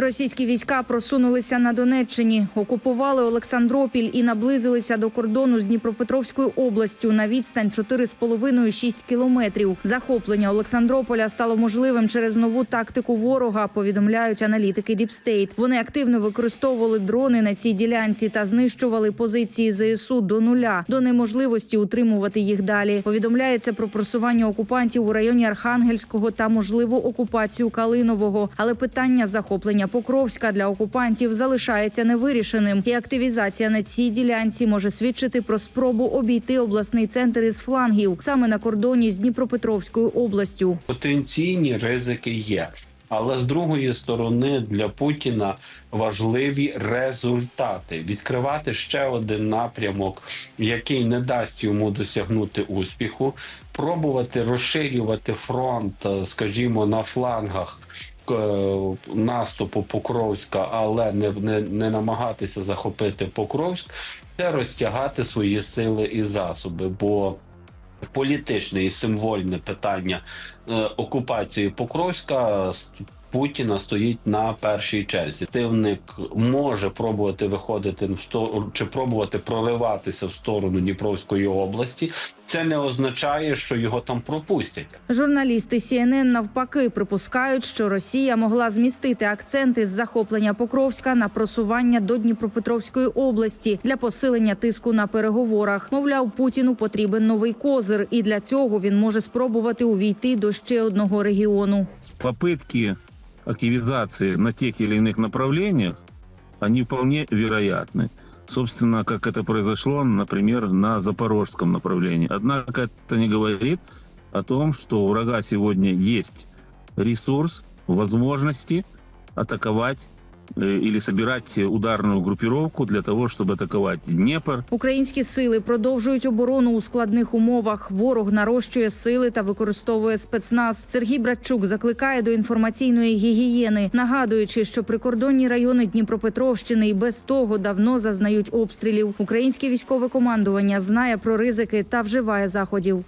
Російські війська просунулися на Донеччині, окупували Олександропіль і наблизилися до кордону з Дніпропетровською областю на відстань 4,5-6 кілометрів. Захоплення Олександрополя стало можливим через нову тактику ворога. Повідомляють аналітики Діпстейт. Вони активно використовували дрони на цій ділянці та знищували позиції ЗСУ до нуля до неможливості утримувати їх далі. Повідомляється про просування окупантів у районі Архангельського та можливу окупацію Калинового. Але питання захоплення Покровська для окупантів залишається невирішеним, і активізація на цій ділянці може свідчити про спробу обійти обласний центр із флангів саме на кордоні з Дніпропетровською областю. потенційні ризики є. Але з другої сторони для Путіна важливі результати відкривати ще один напрямок, який не дасть йому досягнути успіху, пробувати розширювати фронт, е, скажімо, на флангах е, наступу Покровська, але не, не, не намагатися захопити Покровськ, це розтягати свої сили і засоби. бо політичне і символьне питання е, окупації Покровська Путіна стоїть на першій черзі. Противник може пробувати виходити в сторону чи пробувати прориватися в сторону Дніпровської області. Це не означає, що його там пропустять. Журналісти CNN навпаки припускають, що Росія могла змістити акценти з захоплення Покровська на просування до Дніпропетровської області для посилення тиску на переговорах. Мовляв, Путіну потрібен новий козир, і для цього він може спробувати увійти до ще одного регіону. попытки активизации на тех или иных направлениях, они вполне вероятны. Собственно, как это произошло, например, на запорожском направлении. Однако это не говорит о том, что у врага сегодня есть ресурс, возможности атаковать или собирать ударную группировку для того, чтобы атаковать Днепр, Українські сили продовжують оборону у складних умовах. Ворог нарощує сили та використовує спецназ. Сергій Братчук закликає до інформаційної гігієни, нагадуючи, що прикордонні райони Дніпропетровщини і без того давно зазнають обстрілів. Українське військове командування знає про ризики та вживає заходів.